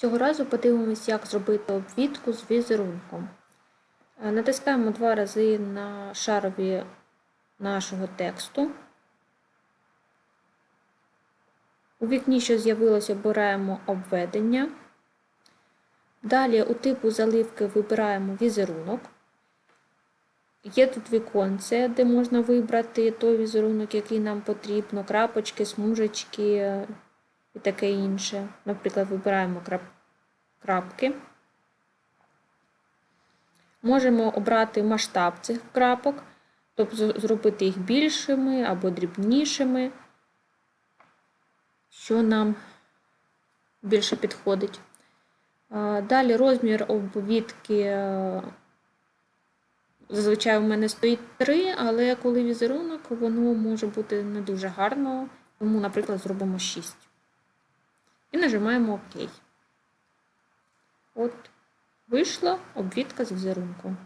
Цього разу подивимось, як зробити обвідку з візерунком. Е, Натискаємо два рази на шарові нашого тексту. У вікні, що з'явилося, обираємо обведення. Далі у типу заливки вибираємо візерунок. Є тут віконце, де можна вибрати той візерунок, який нам потрібно, крапочки, смужечки е, і таке інше. Наприклад, вибираємо крап... крапки. Можемо обрати масштаб цих крапок, тобто зробити їх більшими або дрібнішими, що нам більше підходить. Далі розмір обвідки е, зазвичай у мене стоїть 3, але коли візерунок, воно може бути не дуже гарно, тому, наприклад, зробимо 6. І нажимаємо ОК. От, вийшла обвідка з візерунком.